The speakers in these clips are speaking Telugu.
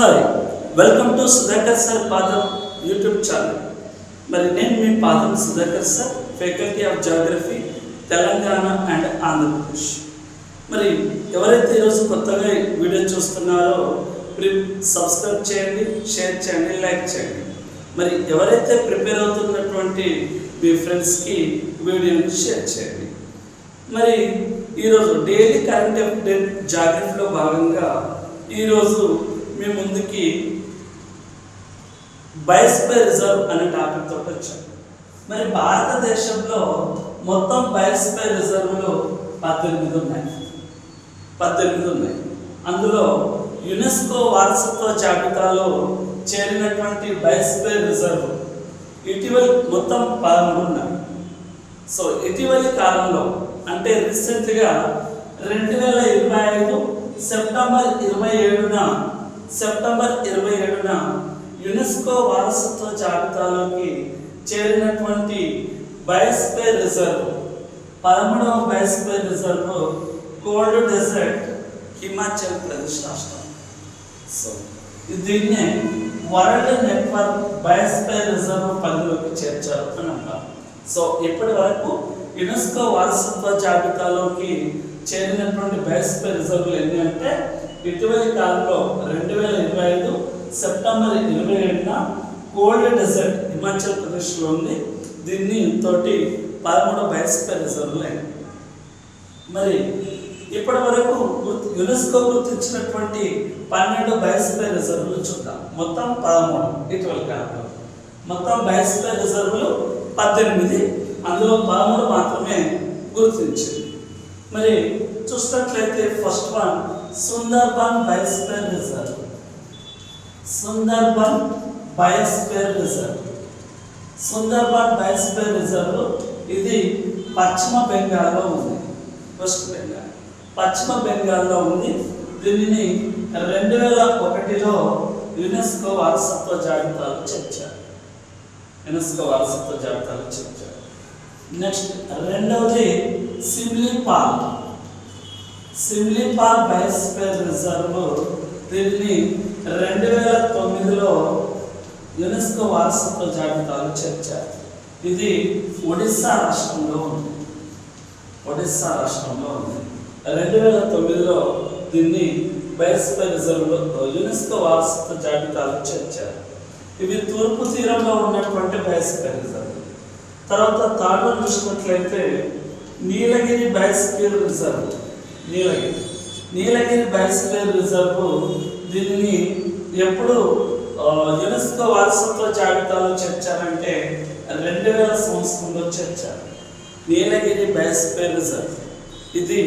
Hi welcome to Sudhakar sir పాదం యూట్యూబ్ ఛానల్ మరి నేను మీ పాదం Sudhakar sir faculty of geography Telangana and Andhra Pradesh. మరి ఎవరైతే ఈరోజు కొత్తగా వీడియో చూస్తున్నారో ప్లీజ్ సబ్స్క్రైబ్ చేయండి షేర్ చేయండి లైక్ చేయండి. మరి ఎవరైతే ప్రిపేర్ అవుతున్నటువంటి మీ ఫ్రెండ్స్కి వీడియోని షేర్ చేయండి. మరి ఈరోజు డైలీ కరెంట్ అప్డేట్ జాగ్రఫీలో భాగంగా ఈరోజు మీ ముందుకి బయోస్ఫియర్ రిజర్వ్ అనే టాపిక్ తోటి వచ్చాం మరి భారతదేశంలో మొత్తం బయోస్ఫియర్ రిజర్వ్లు పద్దెనిమిది ఉన్నాయి. పద్దెనిమిది ఉన్నాయి. అందులో యునెస్కో వారసత్వ జాబితాలో చేరినటువంటి బయోస్ఫియర్ రిజర్వ్ ఇటీవల మొత్తం పదమూడు ఉన్నాయి. సో ఇటీవలి కాలంలో అంటే రీసెంట్గా రెండు వేల ఇరవై ఐదు సెప్టెంబర్ ఇరవై ఏడున సెప్టెంబర్ ఇరవై ఏడున యునెస్కో వారసత్వ జాబితాలోకి చేరినటువంటి బయోస్ఫియర్ రిజర్వ్ పదమూడవ biosphere reserve cold desert Himachal Pradesh రాష్ట్రం. సో దీన్నే వరల్డ్ నెట్వర్క్ బయోస్ఫియర్ రిజర్వ్ పనిలోకి చేర్చారు అని అంటారు. సో ఇప్పటి వరకు యునెస్కో వారసత్వ జాబితాలోకి చేరినటువంటి బయోస్ఫియర్ రిజర్వ్లు ఎన్ని అంటే ఇటీవలి కాలంలో రెండు వేల ఇరవై ఐదు సెప్టెంబర్ ఇరవై ఏడున కోల్డ్ డెజర్ట్ హిమాచల్ ప్రదేశ్లో ఉంది. దీన్ని తోటి పదమూడు బయోస్ఫియర్ రిజర్వ్లు అయినాయి మరి ఇప్పటి వరకు యునెస్కో గుర్తించినటువంటి పన్నెండు బయోస్ఫియర్ రిజర్వ్లు చూద్దాం. మొత్తం పదమూడు ఇటీవల కాలంలో. మొత్తం బయోస్ఫియర్ రిజర్వ్లు పద్దెనిమిది. అందులో పదమూడు మాత్రమే గుర్తించింది. మరి చూసినట్లయితే first one Sundarban biosphere reserve Sundarban biosphere reserve Sundarban biosphere reserve ఇది పశ్చిమ బెంగాల్లో ఉంది. వెస్ట్ బెంగాల్. పశ్చిమ బెంగాల్లో ఉంది. దీనిని రెండు వేల ఒకటిలో యునెస్కో వారసత్వ జాబితాలో చేర్చారు. యునెస్కో వారసత్వ జాబితాలో చేర్చారు. నెక్స్ట్ రెండవది సిమ్లీ పార్క్. సిమ్లీపాల్ బయోస్ఫియర్ రిజర్వ్ దీన్ని రెండు వేల తొమ్మిదిలో యునెస్కో వారసత్వ జాబితాలో చేర్చారు. ఇది ఒడిస్సా రాష్ట్రంలో ఉంది. ఒడిస్సా రాష్ట్రంలో ఉంది. రెండు వేల తొమ్మిదిలో దీన్ని బయోస్ఫియర్ రిజర్వ్ యునెస్కో వారసత్వ జాబితాలో చేర్చారు. ఇవి తూర్పు తీరంలో ఉన్నటువంటి బయోస్ఫియర్ రిజర్వ్. తర్వాత తాడు చూసినట్లయితే Nilgiri biosphere reserve. Nilgiri. Nilgiri biosphere reserve దీనిని ఎప్పుడు యునెస్కో వారసత్వ జాబితాలో చేర్చారంటే రెండు వేల సంవత్సరంలో చేర్చారు. Nilgiri biosphere reserve. ఇది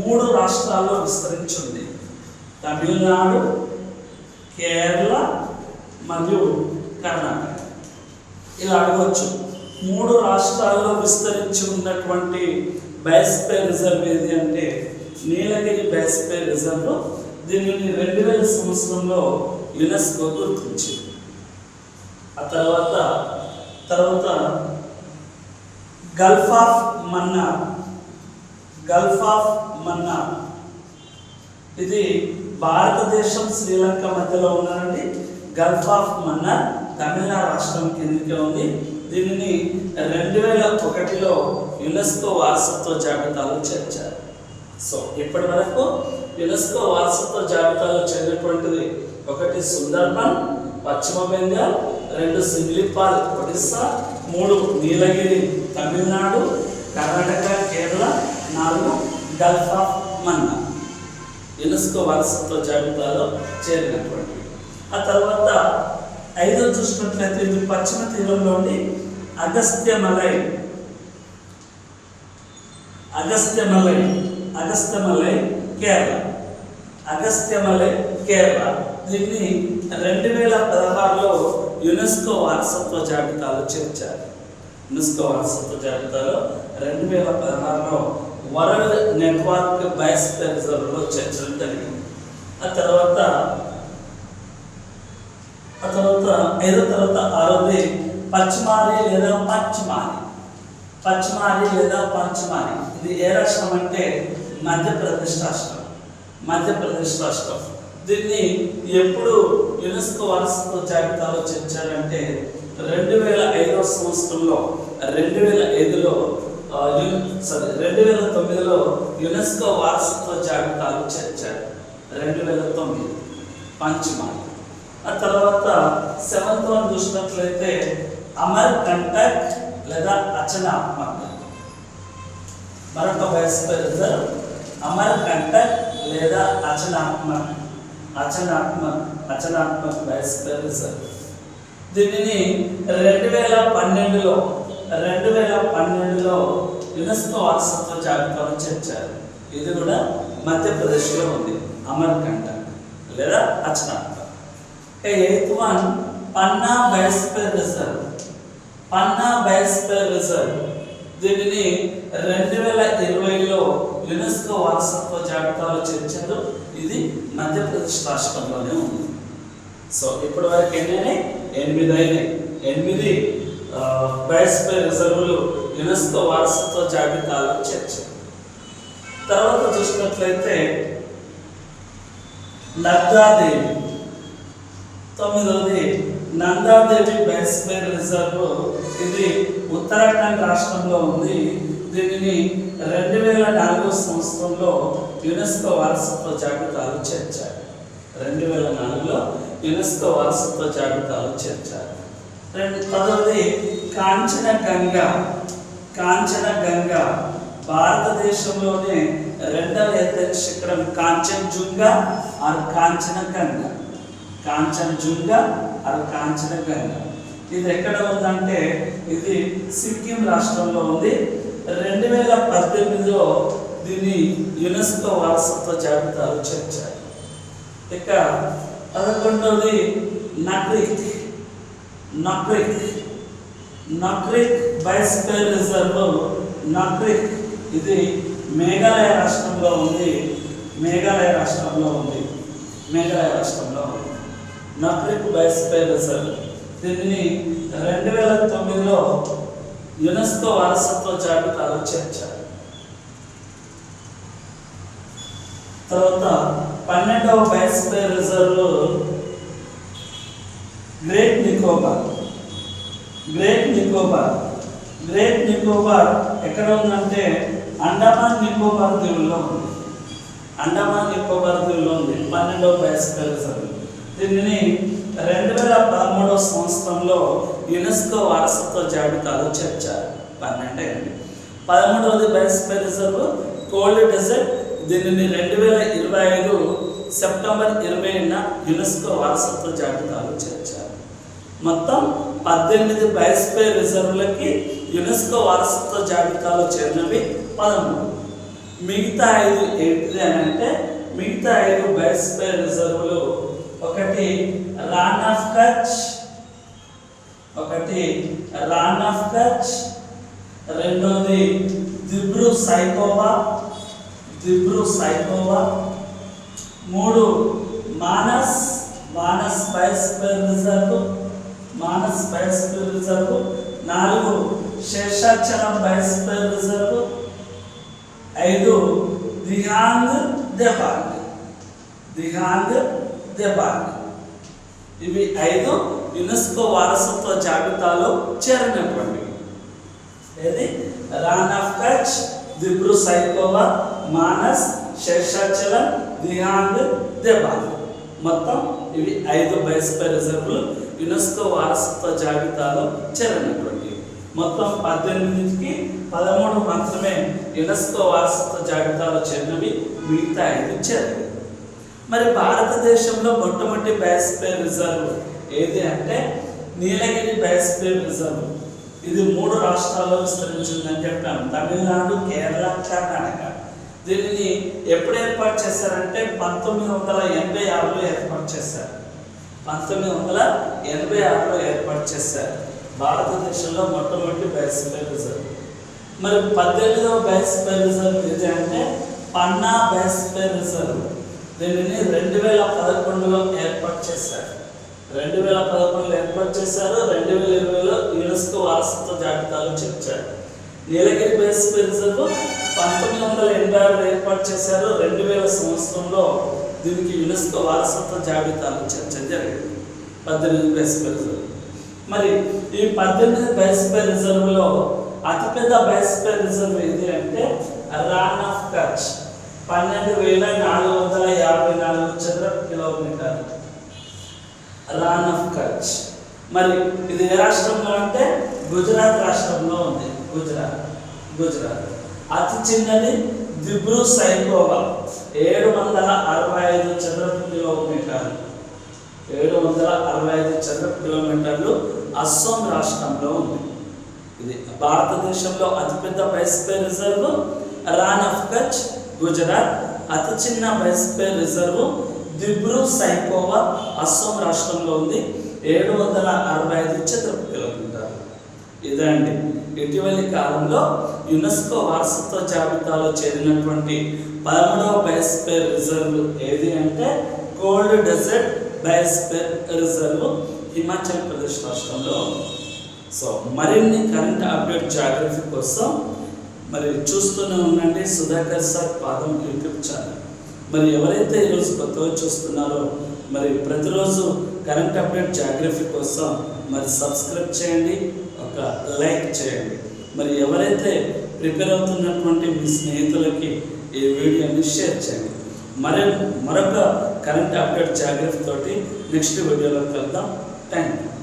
మూడు రాష్ట్రాల్లో విస్తరించింది. తమిళనాడు కేరళ మరియు కర్ణాటక. ఇలా అడగవచ్చు మూడు రాష్ట్రాల్లో విస్తరించి ఉన్నటువంటి బయోస్ఫియర్ రిజర్వ్ ఏది అంటే నీలగిరి బయోస్ఫియర్ రిజర్వ్ దీనిని రెండు వేల సంవత్సరంలో యునెస్కో గుర్తించింది. ఆ తర్వాత తర్వాత gulf of Mannar gulf of Mannar. ఇది భారతదేశం శ్రీలంక మధ్యలో ఉన్నదండి గల్ఫ్ ఆఫ్ మన్నార్ తమిళనాడు రాష్ట్రం కిందకే ఉంది. దీనిని రెండు వేల ఒకటిలో యునెస్కో వారసత్వ జాబితాలో చేర్చారు. సో ఇప్పటి వరకు యునెస్కో వారసత్వ జాబితాలో చేరినటువంటిది ఒకటి సుందర్బన్ పశ్చిమ బెంగాల్ రెండు సిమ్లిపాల్ ఒడిస్సా మూడు నీలగిరి తమిళనాడు కర్ణాటక కేరళ నాలుగు గల్ఫ్ ఆఫ్ మన్నా. యునెస్కో వారసత్వ జాబితాలో చేరినటువంటి ఆ తర్వాత ఐదో చూసినట్లయితే ఇది పశ్చిమ తీరంలోని అగస్త్యమలై అగస్త్యమలై అగస్త్యమలై కేరళ. అగస్త్యమలై కేరళ. దీన్ని రెండు వేల పదహారులో యునెస్కో వారసత్వ జాబితాలో చేర్చారు. యునెస్కో వారసత్వ జాబితాలో రెండు వేల పదహారులో వరల్డ్ నెట్వర్క్ బయోస్ఫియర్ రిజర్వ్లో చేర్చడం జరిగింది. ఆ తర్వాత ఆ తర్వాత ఐదో తర్వాత ఆరోది పశ్చిమారి లేదా పశ్చిమారి పశ్చిమారి లేదా పంచమారి ఇది ఏ రాష్ట్రం అంటే మధ్యప్రదేశ్ రాష్ట్రం. మధ్యప్రదేశ్ రాష్ట్రం. దీన్ని ఎప్పుడు యునెస్కో వారసత్వ జాబితాలో చేర్చారంటే రెండు వేల ఐదవ సంవత్సరంలో రెండు వేల ఐదులో సారీ రెండు వేల తొమ్మిదిలో యునెస్కో వారసత్వ జాబితాలో చేర్చారు. రెండు వేల తొమ్మిది పంచమాలి. ఆ తర్వాత సెవెంత్ వన్ చూసినట్లయితే అమర్ కంటక్ లేదా అచనా మరొక వయసు రిజర్వ్ అమర్ కంటక్ లేదా అచనాత్మక్ అచనాత్మక్ అచనాత్మక్ వయసు దీనిని రెండు వేల పన్నెండులో రెండు వేల పన్నెండులో యునెస్కో వారసత్వ జాబితాలో చేర్చారు. ఇది కూడా మధ్యప్రదేశ్లో ఉంది. అమర్కంటక్ లేదా Achanakmar eighth one? Panna biosphere reserve Panna biosphere reserve దీనిని రెండు వేల ఇరవైలో యునెస్కో వారసత్వ జాబితాలో చేర్చారు. ఇది మధ్యప్రదేశ్ రాష్ట్రంలోనే ఉంది. సో ఇప్పటి వరకు ఎన్నైనాయి? ఎనిమిది అయినాయి. ఎనిమిది బయోస్ఫియర్ రిజర్వులు యునెస్కో వారసత్వ జాబితాలో చేర్చారు. తర్వాత చూసినట్లయితే నర్దాదేవి తొమ్మిదవది నందాదేవి బేస్మెంట్ రిజర్వ్ ఇది ఉత్తరాఖండ్ రాష్ట్రంలో ఉంది. దీనిని రెండు వేల నాలుగో సంవత్సరంలో యునెస్కో వారసత్వ జాబితాలో చేర్చారు. రెండు వేల నాలుగులో యునెస్కో వారసత్వ జాబితాలో చేర్చారు. రెండు పదవది కాంచన గంగ. కాంచన గంగ భారతదేశంలోనే రెండవ ఎత్తైన శిఖరం కాంచన్జుంగా ఆర్ కాంచన గంగ. కాంచన జుంగ కాంచన గంగ ఇది ఎక్కడ ఉందంటే ఇది సిక్కిం రాష్ట్రంలో ఉంది. రెండు వేల పద్దెనిమిదిలో దీన్ని యునెస్కో వారసత్వ జాబితాలో చేర్చారు. ఇక పదకొండవది నక్రిక్. నక్రిక్. నక్రిక్ బయోస్ఫియర్ రిజర్వ్ నక్రిక్. ఇది మేఘాలయ రాష్ట్రంలో ఉంది. మేఘాలయ రాష్ట్రంలో ఉంది. మేఘాలయ రాష్ట్రంలో ఉంది. నక్రిక్ బయోస్ఫియర్ రిజర్వ్ దీనిని రెండు వేల తొమ్మిదిలో యునెస్కో వారసత్వ జాబితాలో చేర్చారు. తర్వాత పన్నెండవ biosphere reserve great Nicobar. Great Nicobar. Great Nicobar ఎక్కడ ఉందంటే అండమాన్ నికోబార్ దీవుల్లో ఉంది. అండమాన్ నికోబార్ దీవుల్లో ఉంది. పన్నెండవ బయోస్ఫియర్ రిజర్వ్ దీనిని రెండు వేల పదమూడవ సంవత్సరంలో యునెస్కో వారసత్వ జాబితాలో చేర్చారు. పన్నెండు అయింది పదమూడవది బయోస్ఫియర్ రిజర్వ్ కోల్డ్ డెజర్ట్ దీనిని రెండు వేల ఇరవై ఐదు సెప్టెంబర్ ఇరవైన యునెస్కో వారసత్వ జాబితాలో చేర్చారు. మొత్తం పద్దెనిమిది బయోస్ఫియర్ రిజర్వులకి యునెస్కో వారసత్వ జాబితాలో చేరినవి పదమూడు. మిగతా ఐదు ఏంటిది అని అంటే మిగతా ఐదు బయోస్ఫియర్ రిజర్వులు ఒకటి రాన్ ఆఫ్ కచ్ ఒకటి రాన్ ఆఫ్ కచ్ రెండోది దిబ్రు సైకోవా దిబ్రు సైకోవా మూడు Manas Manas biosphere reserve Manas biosphere reserve నాలుగు శేషాచలం బయోస్ఫియర్ రిజర్వ్ ఐదు దిహాంగ్ దేపాంగ్ దిహాంగ్ దెబాక్ ఇవి ఐదు యునెస్కో వారసత్వ జాబితాలో చేరినటువంటివి. ఏది? రాన్ ఆఫ్ కచ్ దిబ్రు సైకోవా మానస్ శేషాచలం దిహాంగ్ దెబాక్ మొత్తం ఇవి ఐదు బయోస్ఫియర్ రిజర్వులు యునెస్కో వారసత్వ జాబితాలో చేరినటువంటివి. మొత్తం పద్దెనిమిదికి పదమూడు మాత్రమే యునెస్కో వారసత్వ జాబితాలో చేరినవి. మిగతా ఐదు చేరలేదు మరి భారతదేశంలో మొట్టమొదటి బయోస్ఫియర్ రిజర్వ్ ఏది అంటే నీలగిరి బయోస్ఫియర్ రిజర్వ్. ఇది మూడు రాష్ట్రాల్లో విస్తరించిందని చెప్పాను. తమిళనాడు కేరళ కర్ణాటక. దీనిని ఎప్పుడు ఏర్పాటు చేశారంటే పంతొమ్మిది వందల ఎనభై ఆరులో ఏర్పాటు చేశారు. పంతొమ్మిది వందల ఎనభై ఆరులో ఏర్పాటు చేశారు. భారతదేశంలో మొట్టమొదటి బయోస్ఫియర్ రిజర్వ్. మరి పద్దెనిమిదవ బయోస్ఫియర్ రిజర్వ్ ఏది అంటే పన్నా బయోస్ఫియర్ రిజర్వ్. దీనిని రెండు వేల పదకొండులో ఏర్పాటు చేశారు. రెండు వేల పదకొండులో ఏర్పాటు చేశారు. రెండు వేల ఇరవైలో యునెస్కో వారసత్వ జాబితాలో చేర్చారు. నీలగిరి బేస్ రిజర్వ్ పంతొమ్మిది వందల ఎనభై ఆరులో ఏర్పాటు చేశారు. రెండు వేల సంవత్సరంలో దీనికి యునెస్కో వారసత్వ జాబితాలో చర్చ జరిగింది. పద్దెనిమిది బయోస్పియర్ రిజర్వ్ మరి ఈ పద్దెనిమిది బయోస్పియర్ రిజర్వ్లో అతిపెద్ద బయోస్పియర్ రిజర్వ్ ఏది అంటే రాన్ ఆఫ్ కచ్. పన్నెండు వేల నాలుగు వందల యాభై నాలుగు చదరపు కిలోమీటర్లు. రాన్ ఆఫ్ కచ్ మరి ఇది ఏ రాష్ట్రంలో అంటే? గుజరాత్ రాష్ట్రంలో ఉంది. గుజరాత్. గుజరాత్. అతి చిన్నది దిబ్రూ సైకోవా ఏడు వందల అరవై ఐదు చదరపు కిలోమీటర్లు. ఏడు వందల అరవై ఐదు చదరపు కిలోమీటర్లు అస్సాం రాష్ట్రంలో ఉంది. ఇది భారతదేశంలో అతిపెద్ద biosphere reserve. Rann of Kutch Gujarat అతి చిన్న బైస్పేర్ రిజర్వ్ దిబ్రూ సైకోవా అస్సాం రాష్ట్రంలో ఉంది. ఏడు వందల అరవై ఐదు చదరపు కిలోమీటర్లు ఇదండి. ఇటీవలి కాలంలో యునెస్కో వారసత్వ జాబితాలో చేరినటువంటి పదమూడవ బయోస్పేర్ రిజర్వ్ ఏది అంటే cold desert biosphere reserve Himachal Pradesh రాష్ట్రంలో సో మరిన్ని కరెంట్ అప్డేట్ జాగ్రఫీ కోసం మరి చూస్తూనే ఉండండి. సుధాకర్ సార్ పాదం యూట్యూబ్ ఛానల్ మరి ఎవరైతే ఈరోజు కొత్తగా చూస్తున్నారో మరి ప్రతిరోజు కరెంట్ అప్డేట్ జాగ్రఫీ కోసం మరి సబ్స్క్రైబ్ చేయండి. ఒక లైక్ చేయండి. మరి ఎవరైతే ప్రిపేర్ అవుతున్నటువంటి మీ స్నేహితులకి ఈ వీడియోని షేర్ చేయండి. మరి మరొక కరెంట్ అప్డేట్ జాగ్రఫీ తోటి నెక్స్ట్ వీడియోలో కలుద్దాం. Thank you